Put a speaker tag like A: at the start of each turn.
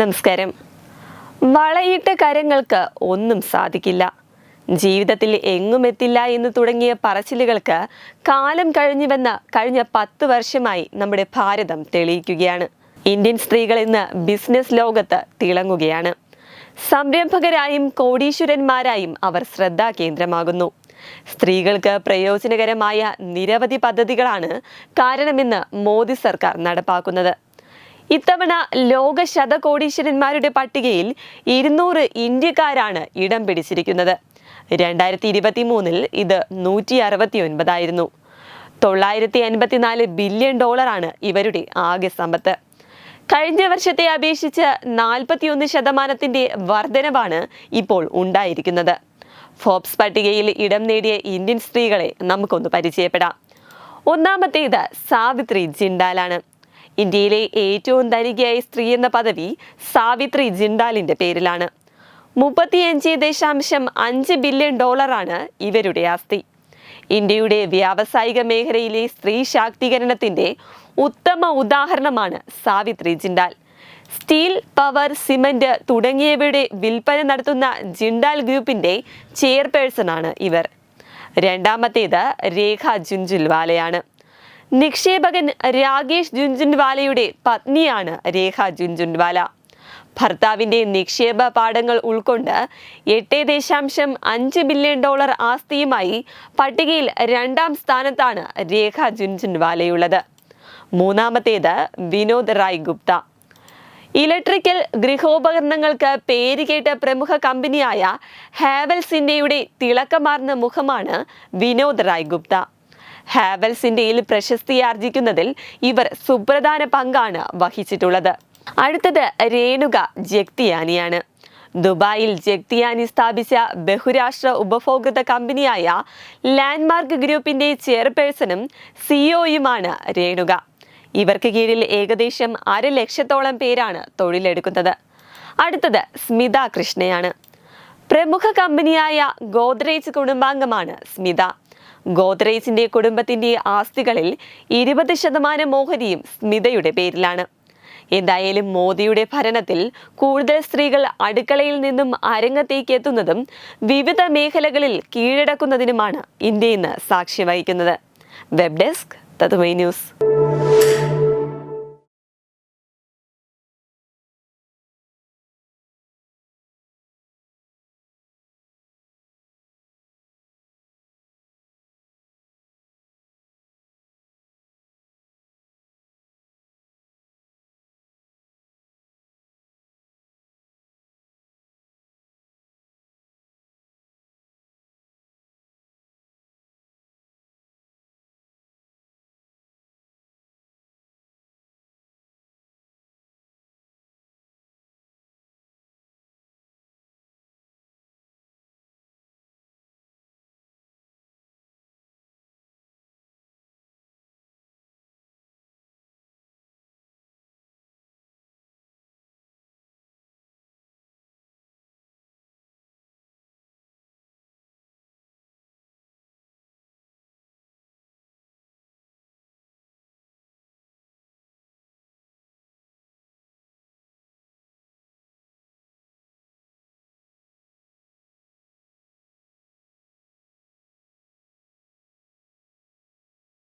A: നമസ്കാരം. വളയിട്ട കരങ്ങൾക്ക് ഒന്നും സാധിക്കില്ല. ജീവിതത്തിൽ എങ്ങും എത്തില്ല എന്ന് തുടങ്ങിയ പറച്ചിലുകൾക്ക് കാലം കഴിഞ്ഞുവെന്ന് കഴിഞ്ഞ പത്ത് വർഷമായി നമ്മുടെ ഭാരതം തെളിയിക്കുകയാണ്. ഇന്ത്യൻ സ്ത്രീകൾ ഇന്ന് ബിസിനസ് ലോകത്ത് തിളങ്ങുകയാണ്. സംരംഭകരായും കോടീശ്വരന്മാരായും അവർ ശ്രദ്ധാകേന്ദ്രമാകുന്നു സ്ത്രീകൾക്ക് പ്രയോജനകരമായ നിരവധി പദ്ധതികളാണ് കാരണമെന്ന് മോദി സർക്കാർ നടപ്പാക്കുന്നത്. ഇത്തവണ ലോക ശതകോടീശ്വരന്മാരുടെ പട്ടികയിൽ ഇരുന്നൂറ് ഇന്ത്യക്കാരാണ് ഇടം പിടിച്ചിരിക്കുന്നത്. രണ്ടായിരത്തി ഇരുപത്തി മൂന്നിൽ ഇത് നൂറ്റി അറുപത്തി ഒൻപതായിരുന്നു തൊള്ളായിരത്തി അൻപത്തിനാല് ബില്യൺ ഡോളറാണ് ഇവരുടെ ആകെ സമ്പത്ത്. കഴിഞ്ഞ വർഷത്തെ അപേക്ഷിച്ച് നാൽപ്പത്തിയൊന്ന് ശതമാനത്തിന്റെ വർധനവാണ് ഇപ്പോൾ ഉണ്ടായിരിക്കുന്നത്. ഫോബ്സ് പട്ടികയിൽ ഇടം നേടിയ ഇന്ത്യൻ സ്ത്രീകളെ നമുക്കൊന്ന് പരിചയപ്പെടാം. ഒന്നാമത്തേത് സാവിത്രി ജിണ്ടാലാണ്. ഇന്ത്യയിലെ ഏറ്റവും ധനികയായ സ്ത്രീ എന്ന പദവി സാവിത്രി ജിണ്ടാലിന്റെ പേരിലാണ്. മുപ്പത്തിയഞ്ച് ദശാംശം അഞ്ച് ബില്യൺ ഡോളറാണ് ഇവരുടെ ആസ്തി. ഇന്ത്യയുടെ വ്യാവസായിക മേഖലയിലെ സ്ത്രീ ശാക്തീകരണത്തിന്റെ ഉത്തമ ഉദാഹരണമാണ് Savitri Jindal. Steel power cement തുടങ്ങിയവയുടെ വിൽപ്പന നടത്തുന്ന ജിണ്ടാൽ ഗ്രൂപ്പിന്റെ ചെയർപേഴ്സൺ ആണ് ഇവർ. രണ്ടാമത്തേത് രേഖ ജുൻജുൽവാലയാണ് നിക്ഷേപകൻ രാകേഷ് ജുൻജുൻവാലയുടെ പത്നിയാണ് രേഖ ജുൻജുൻവാല. ഭർത്താവിന്റെ നിക്ഷേപ പാഠങ്ങൾ ഉൾക്കൊണ്ട് എട്ട് ദശാംശം അഞ്ച് ബില്യൺ ഡോളർ ആസ്തിയുമായി പട്ടികയിൽ രണ്ടാം സ്ഥാനത്താണ് രേഖ ജുൻജുൻവാലയുള്ളത്. മൂന്നാമത്തേത് വിനോദ് റായ് ഗുപ്ത. ഇലക്ട്രിക്കൽ ഗൃഹോപകരണങ്ങൾക്ക് പേരുകേട്ട പ്രമുഖ കമ്പനിയായ ഹാവൽസ് ഇന്ത്യയുടെ തിളക്കമാർന്ന മുഖമാണ് വിനോദ് റായ് ഗുപ്ത. ഹാവൽസ് ഇന്ത്യയിൽ പ്രശസ്തിയാർജിക്കുന്നതിൽ ഇവർ സുപ്രധാന പങ്കാണ് വഹിച്ചിട്ടുള്ളത്. അടുത്തത് രേണുക ജഗ്തിയാനിയാണ്. ദുബായിൽ ജഗ്തിയാനി സ്ഥാപിച്ച ബഹുരാഷ്ട്ര ഉപഭോക്തൃ കമ്പനിയായ ലാൻഡ്മാർക്ക് ഗ്രൂപ്പിന്റെ ചെയർപേഴ്സണും സിഇഒയുമാണ് രേണുക. ഇവർക്ക് കീഴിൽ ഏകദേശം അര ലക്ഷത്തോളം പേരാണ് തൊഴിലെടുക്കുന്നത്. അടുത്തത് സ്മിത കൃഷ്ണയാണ്. പ്രമുഖ കമ്പനിയായ ഗോദ്രേജ് കുടുംബാംഗമാണ് സ്മിത. ഗോദ്രേജിന്റെ കുടുംബത്തിന്റെ ആസ്തികളിൽ ഇരുപത് ശതമാനം ഓഹരിയും സ്മിതയുടെ പേരിലാണ്. എന്തായാലും മോദിയുടെ ഭരണത്തിൽ കൂടുതൽ സ്ത്രീകൾ അടുക്കളയിൽ നിന്നും അരങ്ങത്തേക്ക് എത്തുന്നതും വിവിധ മേഖലകളിൽ കീഴടക്കുന്നതിനുമാണ് ഇന്ത്യ ഇന്ന് സാക്ഷ്യം വഹിക്കുന്നത്. വെബ് ഡെസ്ക് തതുമൈ ന്യൂസ്.